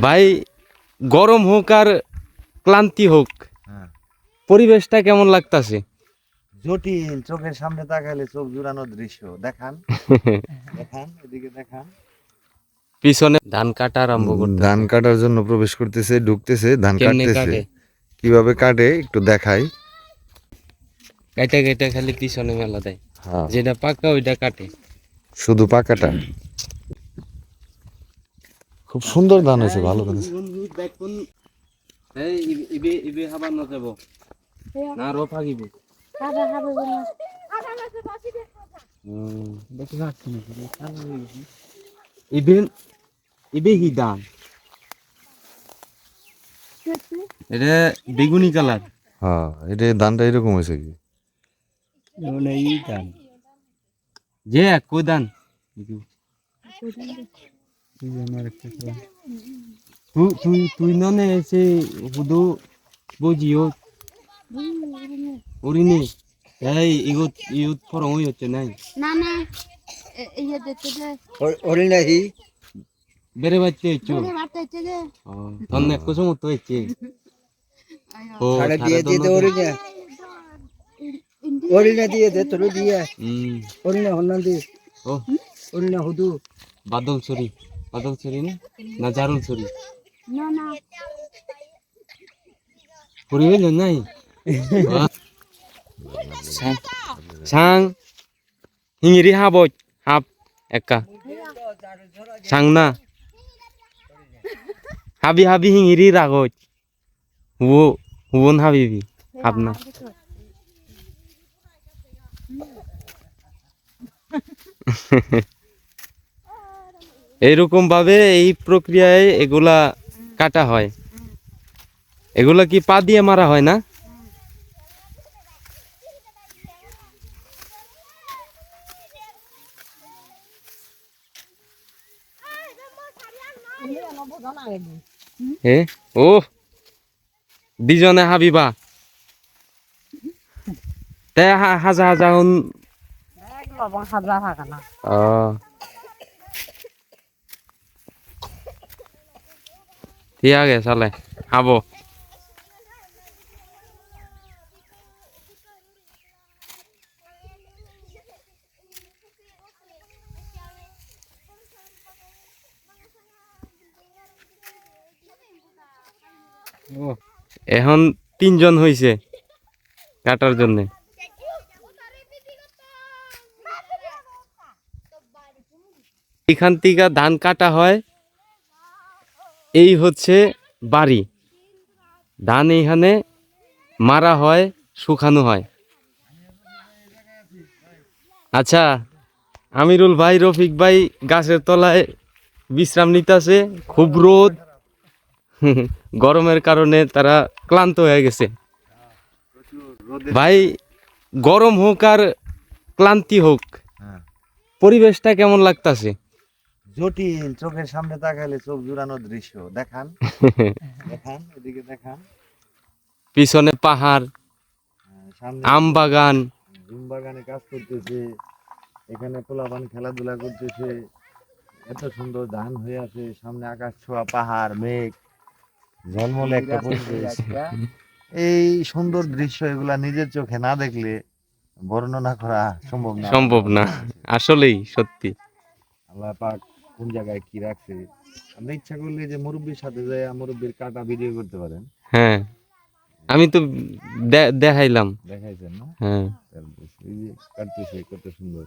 ভাই গরম হোক আর ক্লান্তি হোক হ্যাঁ। পরিবেশটা কেমন লাগতাছে? জটিল চোখের সামনে তাকাইলে চোখ জুড়ানো দৃশ্য। দেখান। দেখান এদিকে দেখান। পিছনে ধান কাটা আরম্ভ করতে ধান কাটার জন্য প্রবেশ করতেছে ঢুকতেছে ধান কাটতেছে। কীভাবে কাটে একটু দেখাই। কাইটা কাইটা খালি পিছনে মেলা দেয়। হ্যাঁ। যেটা পাকা ওইটা কাটে। শুধু পাকাটা? খুব সুন্দর ধান হয়েছে ভালো ধান ধান? এটা বেগুনি কালার। হ্যাঁ এটা ধানটা এরকম হয়েছে কি? যে কই ধান? তুই তুই তুই ননে এসে হুদু বুঝিও। উড়িনি। এই ইগুত ইউত ফরং হই হচ্ছে নাই। Na, na. Iya, dete de. অরিনাহি বেড়ে বাচ্চা হচ্ছে Bere mate de. তন্নে কুসুম তো হচ্ছে ও সাড়ে দিয়ে দিয়ে দে দোনো অরিনা Indi. অরিনা দিয়ে দে তোর দিয়ে। হুম অরিনা হন্না দি। ও। অরিনা হুদু। বাদল ছড়ি বাদল ছড়ি না? না জারুল. পুরি হইল নাই? সাং। হিঙিরি হাবই হাব একা। সাং না। হাবি হাবি হিঙিরি রাগজ হুবো হুবন হাবিবি হাব না। এইরকম ভাবে এই প্রক্রিয়ায় এগুলা কাটা হয়। এগুলা কি পা দিয়ে মারা হয় না? হে? ও দুজনে হাবিবা। তে হাজা হাজা হন। ঠিক আছে চলে খাব। এখন তিনজন হইছে কাটার জন্য। এখান থেকে ধান কাটা হয়। এই হচ্ছে বাড়ি। ধান এইখানে মারা হয় শুকানো হয়। আচ্ছা আমিরুল ভাই রফিক ভাই গাছের তলায় বিশ্রাম নিতেছে খুব রোদ। গরমের কারণে তারা ক্লান্ত হয়ে গেছে। ভাই গরম হোক আর ক্লান্তি হোক হ্যাঁ। পরিবেশটা কেমন লাগতাছে? জটিল চোখের সামনে তাকাইলে চোখ জুড়ানো দৃশ্য। দেখান। দেখান এদিকে দেখান। পিছনে পাহাড় হ্যাঁ, সামনে আম বাগান। জুম বাগানে কাজ করতেছে এখানে পোলাপান খেলাধুলা করতেছে। এত সুন্দর ধান হয়ে আছে সামনে আকাশ ছোঁয়া পাহাড় মেঘ ঝলমলে একটা পরিবেশ। এই সুন্দর দৃশ্য এগুলা নিজের চোখে না দেখলে বর্ণনা করা সম্ভব না। সম্ভব না। আসলেই সত্যি। আল্লাহ পাক কোন জায়গায় কি রাখছে? আপনি ইচ্ছা করলে যে মুরব্বীর সাথে যায় মুরব্বীর কাটা ভিডিও করতে পারেন। হ্যাঁ। আমি তো দেখাইলাম। দেখাইছেন না? হ্যাঁ। এই যে কাটতেছে কত সুন্দর।